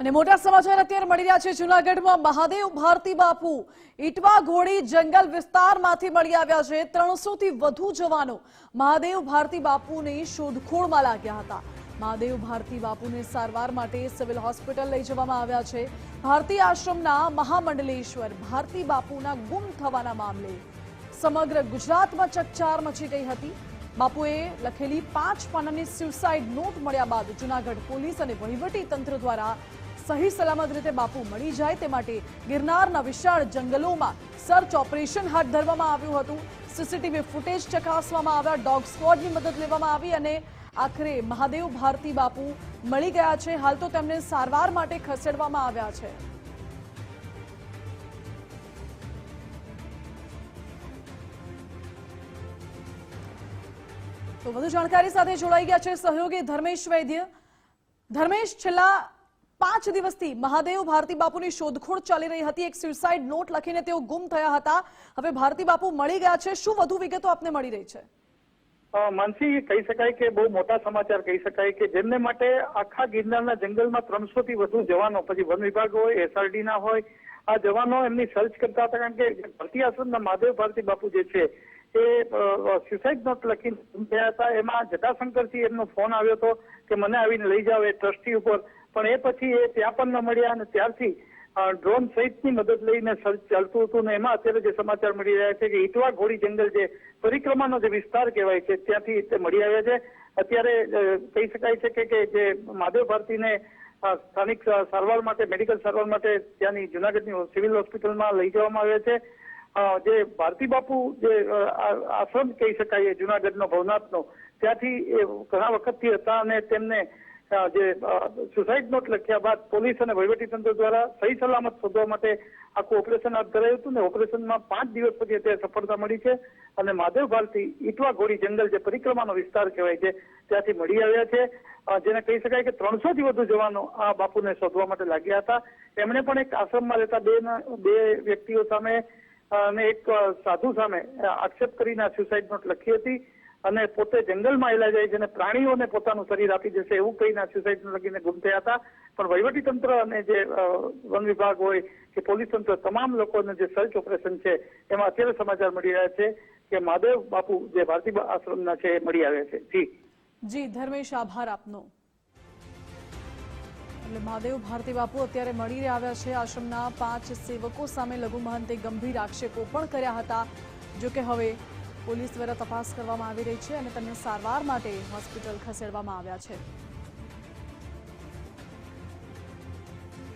અને મોટા સમાચાર અત્યારે મળી રહ્યા છે. જુનાગઢમાં મહાદેવ, ભારતી બાપુ ઈટવા ઘોડી જંગલ વિસ્તારમાંથી મળી આવ્યા છે. ત્રણસો થી વધુ જવાનો મહાદેવ, ભારતી બાપુની શોધખોળમાં લાગ્યા હતા. મહાદેવ, ભારતી બાપુને સારવાર માટે સિવિલ હોસ્પિટલ લઈ જવામાં આવ્યા છે. ભારતી આશ્રમના મહામંડલેશ્વર ભારતી બાપુના ગુમ થવાના મામલે સમગ્ર ગુજરાતમાં ચકચાર મચી ગઈ હતી. બાપુએ લખેલી પાંચ પાનાની સ્યુસાઇડ નોટ મળ્યા બાદ જૂનાગઢ પોલીસ અને વહીવટી તંત્ર દ્વારા સહી સલામત રીતે બાપુ મળી જાય તે માટે ગિરનારના વિશાળ જંગલોમાં સર્ચ ઓપરેશન હાથ ધરવામાં આવ્યું હતું. સીસીટીવી ફૂટેજ ચકાસવામાં આવ્યા, ડોગ સ્ક્વોડની મદદ લેવામાં આવી અને આખરે મહાદેવ ભારતી બાપુ મળી ગયા છે. હાલ તો તેમને સારવાર માટે ખસેડવામાં આવ્યા છે. તો વધુ જાણકારી સાથે જોડાઈ ગયા છે સહયોગી ધર્મેશ વૈદ્ય. ધર્મેશ, છેલ્લા પાંચ દિવસથી મહાદેવ ભારતી બાપુની શોધખોળ ચાલી રહી હતી. એક સ્યુસાઇડ નોટ લખીને તેઓ ગુમ થયા હતા. હવે ભારતી બાપુ મળી ગયા છે. શું વધુ વિગતો આપને મળી રહી છે? માનસી, કહી શકાય કે બહુ મોટા સમાચાર કહી શકાય કે જેમને માટે આખા ગિરનારના જંગલમાં ત્રણસો થી વધુ જવાનો, પછી વન વિભાગ હોય એસઆરડી ના હોય, આ જવાનો એમની સર્ચ કરતા હતા કારણ કે ભરતી આશ્રમના મહાદેવ ભારતી બાપુ જે છે, એ સ્યુસાઇડ નોટ લખીને ગયા હતા. એમાં જટાશંકરથી એમનો ફોન આવ્યો હતો કે મને આવીને લઈ જાઓ એ ટ્રસ્ટી ઉપર. પણ એ પછી એ ત્યાં પણ ન મળ્યા અને ત્યારથી ડ્રોન સહિતની મદદ લઈને ચાલતું હતું ને એમાં અત્યારે જે સમાચાર મળી રહ્યા છે કે ઈટવા ઘોડી જંગલ જે પરિક્રમાનો જે વિસ્તાર કહેવાય છે, ત્યાંથી તે મળી આવ્યા છે. અત્યારે કહી શકાય છે કે જે મહાદેવ ભારતીને સ્થાનિક સારવાર માટે, મેડિકલ સારવાર માટે ત્યાંની જુનાગઢની સિવિલ હોસ્પિટલમાં લઈ જવામાં આવ્યા છે. જે ભારતી બાપુ જે આશ્રમ કહી શકાય જુનાગઢનો ભવનાથનો, ત્યાંથી એ ઘણા વખતથી હતા અને તેમને જે સુસાઇડ નોટ લખ્યા બાદ પોલીસ અને વહીવટીતંત્ર દ્વારા સહી સલામત શોધવા માટે આખું ઓપરેશન હાથ ધરાયું હતું ને ઓપરેશનમાં પાંચ દિવસ પછી અત્યારે સફળતા મળી છે અને મહાદેવ ભારતી ઈટવા ઘોડી જંગલ જે પરિક્રમાનો વિસ્તાર કહેવાય છે, ત્યાંથી મળી આવ્યા છે. જેને કહી શકાય કે ત્રણસો થી વધુ જવાનો આ બાપુને શોધવા માટે લાગ્યા હતા. એમણે પણ એક આશ્રમમાં રહેતા બે બે વ્યક્તિઓ સામે અને એક સાધુ સામે આક્ષેપ કરીને આ સુસાઇડ નોટ લખી હતી. અને પોતે જંગલમાં એલા જાય છે અને પ્રાણીઓને પોતાનું શરીર આપી જશે એવું કહીને સુસાઇડ લગીને ગુમ થયા હતા. પણ વહીવટી તંત્ર અને જે વન વિભાગ હોય કે પોલીસ તંત્ર તમામ લોકોને જે સર્ચ ઓપરેશન છે એમાં અત્યારે સમાચાર મળી રહ્યા છે કે મહાદેવ બાપુ જે ભારતી આશ્રમના છે એ મળી આવ્યા છે. જી. જી, ધર્મેશ આભાર આપનો. એટલે મહાદેવ ભારતી બાપુ અત્યારે મળી આવ્યા છે આશ્રમના પાંચ સેવકો સામે લઘુ મહંતે ગંભીર આક્ષેપો પણ કર્યા હતા. જો કે હવે પોલીસ દ્વારા તપાસ કરવામાં આવી રહી છે અને તેમને સારવાર માટે હોસ્પિટલ ખસેડવામાં આવ્યા છે.